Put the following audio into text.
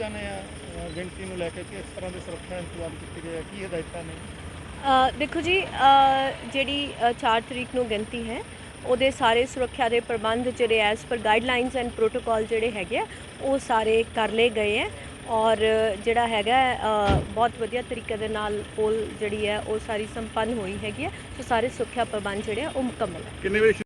ਜਾਣੇ ਆ ਗਿਣਤੀ ਨੂੰ ਲੈ ਕੇ ਕਿ ਇਸ ਤਰ੍ਹਾਂ ਦੇ ਸੁਰੱਖਿਆ ਇੰਤਜ਼ਾਮ ਕੀਤੇ ਗਏ ਆ? ਕੀ ਹਦਾਇਤਾਂ ਨੇ? ਦੇਖੋ ਜੀ ਜਿਹੜੀ ਅ, 4 ਤਰੀਕ ਨੂੰ ਗਿਣਤੀ ਹੈ ਉਹਦੇ ਸਾਰੇ ਸੁਰੱਖਿਆ ਦੇ ਪ੍ਰਬੰਧ ਜਿਹੜੇ as per guidelines and protocol ਜਿਹੜੇ ਹੈਗੇ ਆ ਉਹ ਸਾਰੇ ਕਰ ਲਏ ਗਏ ਹੈ ਔਰ ਜਿਹੜਾ ਹੈਗਾ ਬਹੁਤ ਵਧੀਆ ਤਰੀਕੇ ਦੇ ਨਾਲ ਪੋਲ ਜਿਹੜੀ ਹੈ ਉਹ ਸਾਰੀ ਸੰਪੰਨ ਹੋਈ ਹੈਗੀ ਹੈ ਸੋ ਸਾਰੇ ਸੁਰੱਖਿਆ ਪ੍ਰਬੰਧ ਜਿਹੜੇ ਆ ਉਹ ਮੁਕੰਮਲ ਹੈ। ਕਿੰਨੇ ਵਜੇ